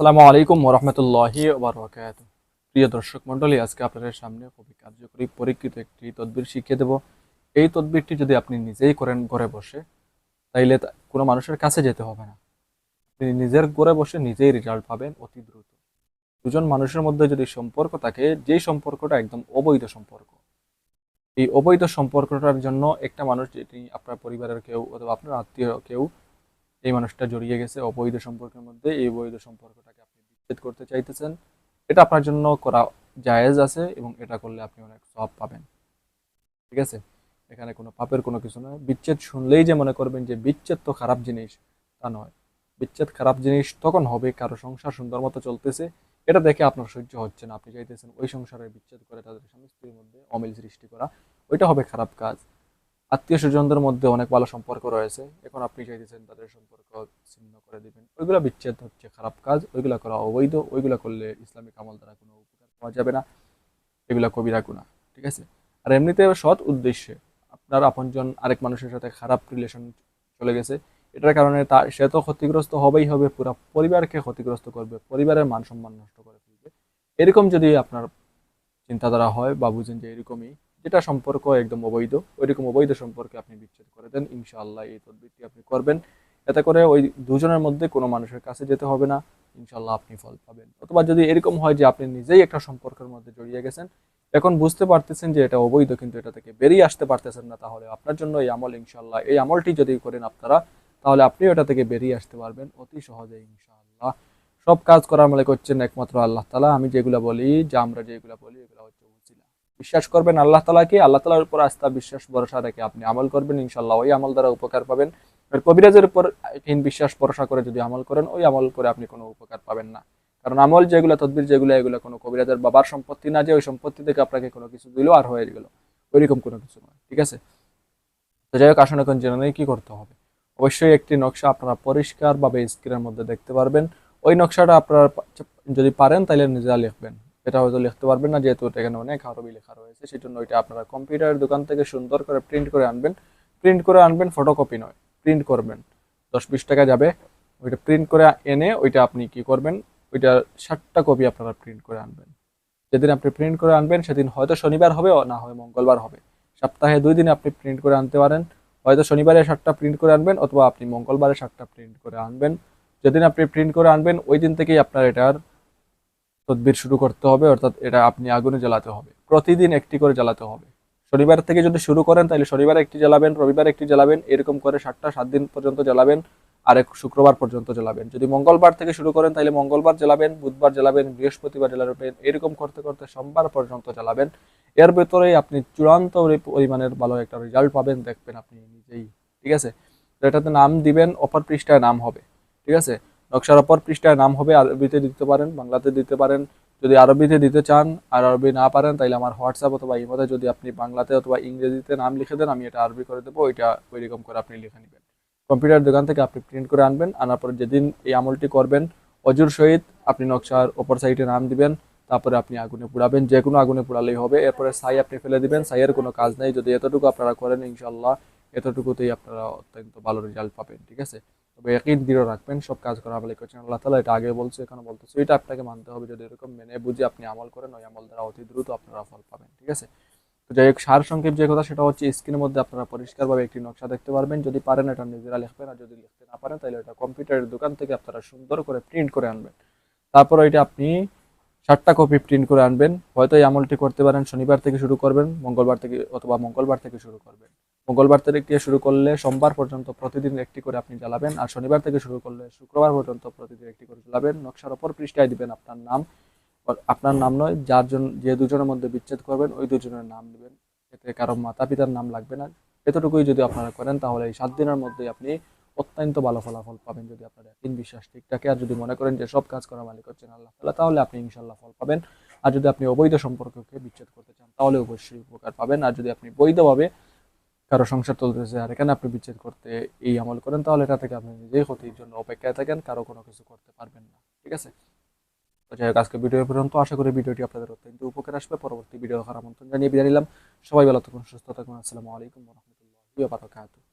আসসালামু আলাইকুম ওরহমতুল্লাহি ওবরাকাত প্রিয় দর্শক মণ্ডলী, আজকে আপনাদের সামনে খুবই কার্যকরী পরীক্ষিত একটি তদবির শিখিয়ে দেব। এই তদবিরটি যদি আপনি নিজেই করেন ঘরে বসে, তাইলে কোনো মানুষের কাছে যেতে হবে না। আপনি নিজের ঘরে বসে নিজেই রেজাল্ট পাবেন অতি দ্রুত। দুজন মানুষের মধ্যে যদি সম্পর্ক থাকে, যেই সম্পর্কটা একদম অবৈধ সম্পর্ক, এই অবৈধ সম্পর্কটার জন্য একটা মানুষ যেটি আপনার পরিবারের কেউ অথবা আপনার আত্মীয় কেউ এই মানুষটা জড়িয়ে গেছে অবৈধ সম্পর্কের মধ্যে, এই অবৈধ সম্পর্কটাকে আপনি বিচ্ছেদ করতে চাইতেছেন। এটা আপনার জন্য করা জায়েজ আছে এবং এটা করলে আপনি অনেক সব পাবেন। ঠিক আছে? এখানে কোনো পাপের কোনো কিছু নয়। বিচ্ছেদ শুনলেই যে মনে করবেন যে বিচ্ছেদ তো খারাপ জিনিস, তা নয়। বিচ্ছেদ খারাপ জিনিস তখন হবে কারও সংসার সুন্দর মতো চলতেছে। এটা দেখে আপনার সহ্য হচ্ছে না। আপনি চাইতেছেন ওই সংসারের বিচ্ছেদ করে তাদের স্বামী স্ত্রীর মধ্যে অমিল সৃষ্টি করা। ওইটা হবে খারাপ কাজ। আত্মীয় স্বজনদের মধ্যে অনেক ভালো সম্পর্ক রয়েছে। এখন আপনি চাইতেছেন তাদের সম্পর্ক ছিন্ন করে দিবেন। ওইগুলা বিচ্ছেদ হচ্ছে, খারাপ কাজ। ওইগুলা করা অবৈধ। ওইগুলা করলে ইসলামিক আমল দ্বারা কোনো উপকার পাওয়া যাবে না। এগুলা কবিরা গুণা ঠিক আছে? আর এমনিতে সৎ উদ্দেশ্যে আপনার আপনজন আরেক মানুষের সাথে খারাপ রিলেশন চলে গেছে, এটার কারণে তার সে তো ক্ষতিগ্রস্ত হবেই হবে। পুরো পরিবারকে ক্ষতিগ্রস্ত করবে। পরিবারের মান সম্মান নষ্ট করে ফেলবে। এরকম যদি আপনার চিন্তাধারা হয় বা বুঝেন যে এরকমই যেটা সম্পর্ক একদম অবৈধ, ওইরকম অবৈধ সম্পর্কে আপনি বিচ্ছেদ করে দেন, ইনশাআল্লাহ এই তদবিরটি আপনি করবেন। এতে করে ওই দুজনের মধ্যে কোনো মানুষের কাছে যেতে হবে না, ইনশাআল্লাহ আপনি ফল পাবেন। অথবা যদি এরকম হয় যে আপনি নিজেই একটা সম্পর্কের মধ্যে জড়িয়ে গেছেন, এখন বুঝতে পারতেছেন যে এটা অবৈধ কিন্তু এটা থেকে বেরিয়ে আসতে পারতেছেন না, তাহলে আপনার জন্য এই আমল ইনশাআল্লাহ, এই আমলটি যদি করেন আপনারা, তাহলে আপনিও এটা থেকে বেরিয়ে আসতে পারবেন অতি সহজে ইনশাআল্লাহ। সব কাজ করার মনে করছেন একমাত্র আল্লাহ তালা আমি যেগুলো বলি, যে আমরা যেগুলো বলি, এগুলো হচ্ছে বিশ্বাস করবেন আল্লাহ তালাকে, আল্লাহ তালার উপর আস্থা, বিশ্বাস, ভরসা রেখে আপনি আমল করবেন ইনশাল্লাহ ওই আমল দ্বারা উপকার পাবেন। আর কবিরাজের উপর হীন বিশ্বাস, ভরসা করে যদি আমল করেন, ওই আমল করে আপনি কোনো উপকার পাবেন না। কারণ আমল যেগুলো, তদবির যেগুলো, এগুলো কোনো কবিরাজের বাবার সম্পত্তি না যে ওই সম্পত্তি থেকে আপনাকে কোনো কিছু দিল আর হয়ে গেল। ওইরকম কোনো কিছু নয়, ঠিক আছে? তো যাই হোক, আসুন এখন জেনে নেই কি করতে হবে। অবশ্যই একটি নকশা আপনারা পরিষ্কারভাবে স্ক্রিনের মধ্যে দেখতে পারবেন। ওই নকশাটা আপনারা যদি পারেন, তাহলে নিজেরা লিখবেন। এটা হয়তো লিখতে পারবেন না, যেহেতু এটা এখানে অনেক আরবি লেখা রয়েছে সেই জন্য ওইটা আপনারা কম্পিউটারের দোকান থেকে সুন্দর করে প্রিন্ট করে আনবেন। প্রিন্ট করে আনবেন ফটোকপি নয় প্রিন্ট করবেন। দশ বিশ টাকা যাবে। ওইটা প্রিন্ট করে এনে ওইটা আপনি কি করবেন? ওইটা ষাটটা কপি আপনারা প্রিন্ট করে আনবেন। যেদিন আপনি প্রিন্ট করে আনবেন, সেদিন হয়তো শনিবার হবে, না হয় মঙ্গলবার হবে। সপ্তাহে দুই দিনে আপনি প্রিন্ট করে আনতে পারেন। হয়তো শনিবারে ষাটটা প্রিন্ট করে আনবেন, অথবা আপনি মঙ্গলবারে ষাটটা প্রিন্ট করে আনবেন। যেদিন আপনি প্রিন্ট করে আনবেন, ওই দিন থেকেই আপনার এটার তদবির শুরু করতে হবে, অর্থাৎ এটা আপনি আগুনে জ্বালাতে হবে। প্রতিদিন একটি করে জ্বালাতে হবে। শনিবার থেকে যদি শুরু করেন, তাহলে শনিবার একটি জ্বালাবেন, রবিবার একটি জ্বালাবেন, এরকম করে সাতটা, সাত দিন পর্যন্ত জ্বালাবেন, আর এক শুক্রবার পর্যন্ত জ্বালাবেন। যদি মঙ্গলবার থেকে শুরু করেন, তাহলে মঙ্গলবার জ্বালাবেন, বুধবার জ্বালাবেন, বৃহস্পতিবার জ্বালাবেন, এরকম করতে করতে সোমবার পর্যন্ত জ্বালাবেন। এর ভেতরেই আপনি চূড়ান্ত পরিমাণের ভালো একটা রেজাল্ট পাবেন, দেখবেন আপনি নিজেই, ঠিক আছে? এটাতে নাম দিবেন, অপর পৃষ্ঠায় নাম হবে, ঠিক আছে? নকশার অপর পৃষ্ঠায় নাম হবে আরবিতে দিতে পারেন, বাংলাতে দিতে পারেন। যদি আরবিতে দিতে চান আর আরবি না পারেন তাহলে আমার হোয়াটসঅ্যাপ অথবা ইমোতে যদি আপনি বাংলাতে অথবা ইংরেজিতে নাম লিখে দেন, আমি এটা আরবি করে দেবো, ওইটা ওইরকম করে আপনি লিখে নেবেন। কম্পিউটার দোকান থেকে আপনি প্রিন্ট করে আনবেন, আনার পরে যেদিন এই আমলটি করবেন, অজুর সহিত আপনি নকশার অপর সাইডে নাম দিবেন, তারপরে আপনি আগুনে পুড়াবেন যে কোনো আগুনে পুড়ালেই হবে। এরপরে ছাই আপনি ফেলে দিবেন, ছাইয়ের কোনো কাজ নেই। যদি এতটুকু আপনারা করেন ইনশাল্লাহ এতটুকুতেই আপনারা অত্যন্ত ভালো রেজাল্ট পাবেন, ঠিক আছে? তবে একই দৃঢ় রাখবেন, সব কাজ করা আমলে করছেন। আল্লাহ তালা এটা আগে বলছে, এখানে বলতেছে। এটা আপনাকে মানতে হবে যদি এরকম মেনে বুঝে আপনি আমল করেন, ওই আমল দ্বারা অতি দ্রুত আপনারা ফল পাবেন, ঠিক আছে? তো যাই হোক, সার সংক্ষেপ যে কথা, সেটা হচ্ছে স্ক্রিনের মধ্যে আপনারা পরিষ্কারভাবে একটি নকশা দেখতে পারবেন। যদি পারেন এটা নিজেরা লিখবেন, আর যদি লিখতে না পারেন, তাহলে এটা কম্পিউটারের দোকান থেকে আপনারা সুন্দর করে প্রিন্ট করে আনবেন। তারপর এটা আপনি ষাটটা কপি প্রিন্ট করে আনবেন। হয়তো এই আমলটি করতে পারেন, শনিবার থেকে শুরু করবেন, মঙ্গলবার থেকে অথবা মঙ্গলবার থেকে শুরু করবেন। মঙ্গলবার থেকে শুরু করলে সোমবার পর্যন্ত প্রতিদিন একটি করে আপনি জ্বালাবেন আর শনিবার থেকে শুরু করলে শুক্রবার পর্যন্ত প্রতিদিন একটি করে জ্বালাবেন। নকশার ওপর পৃষ্ঠায় দিবেন আপনার নাম। আপনার নাম নয়, যার জন যে দুজনের মধ্যে বিচ্ছেদ করবেন, ওই দুজনের নাম দিবেন। এতে কারও মাতা পিতার নাম লাগবে না। এতটুকুই যদি আপনারা করেন, তাহলে এই সাত দিনের মধ্যেই আপনি অত্যন্ত ভালো ফলাফল পাবেন যদি আপনার একদিন বিশ্বাস ঠিক থাকে। আর যদি মনে করেন যে সব কাজ করা মালিক হচ্ছেন আল্লাহ তাআলা, তাহলে আপনি ইনশাল্লাহ ফল পাবেন। আর যদি আপনি অবৈধ সম্পর্ককে বিচ্ছেদ করতে চান, তাহলে অবশ্যই উপকার পাবেন। আর যদি আপনি বৈধভাবে কারও সংসার চলতেছে আর এখানে আপনি বিচ্ছেদ করতে এই আমল করেন, তাহলে এটা থেকে আপনি নিজেই ক্ষতির জন্য অপেক্ষায় থাকেন, কারও কোনো কিছু করতে পারবেন না। ঠিক আছে? তো যাই হোক, আজকে ভিডিও পর্যন্ত। আশা করি ভিডিওটি আপনাদের অত্যন্ত উপকার আসবে। পরবর্তী ভিডিও দেখার আমন্ত্রণ জানিয়ে বিদায় নিলাম। সবাই ভালো থাকুন, সুস্থ থাকুন। আসসালামু আলাইকুম রহমতুল্লাহ বারকাতুহ।